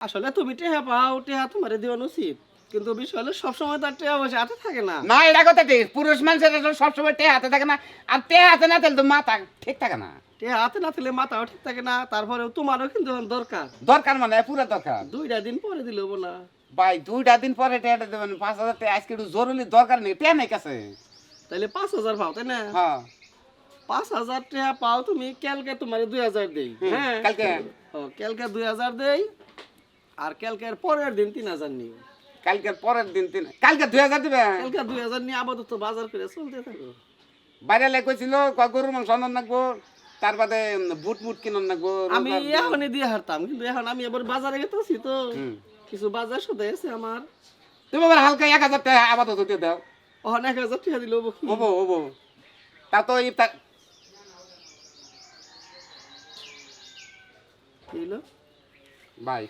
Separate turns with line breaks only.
আসলে তুমি টেহা পাও টেহা তোমার দেওয়ানো উচিত কিন্তু বিষয় হলো সবসময় তার টেহা বসে হাতে থাকে না।
না এটা কথা ঠিক। পুরুষ মানুষের সবসময় তে হাতে থাকে না। আর তে হাতে না তাহলে তো মাথা ঠিক থাকে না।
টেহা হাতে না থাকলে মাথাও ঠিক থাকে না। তারপরে তোমারও কিন্তু দরকার।
দরকার মানে পুরো দরকার।
দুইটা দিন পরে দিলে না।
ভাই দুইটা দিন পরে টেটা দেবেন। পাঁচ হাজার টাকা আজকে একটু জরুরি দরকার নেই। তে নাই কাছে।
তাহলে পাঁচ হাজার পাও তাই না?
হ্যাঁ।
পাঁচ হাজার টাকা পাও তুমি কালকে তোমার দুই হাজার দেই। হ্যাঁ?
কালকে?
ও কালকে দুই হাজার দেই। আর কালকের পরের দিন তিন হাজার নিও।
কালকের পরের দিন তিন কালকে দুই হাজার দিবে?
কালকে দুই হাজার নিয়ে আপাতত বাজার করে চলতে থাকো।
বাইরে লেগেছিল গরুর মাংস আনন্দ নাকবো তার বাদে বুট মুট কিনন নাকবো
আমি এখনই দিয়ে হারতাম কিন্তু এখন আমি এবার বাজারে গেতেছি তো। কিছু বাজার সাথে আছে আমার।
তুমি আবার হালকা এক হাজার টাকা আপাতত দিয়ে দাও।
ওখানে এক হাজার টাকা দিলে কি?
হব হব। তা তো ইফতার ভাই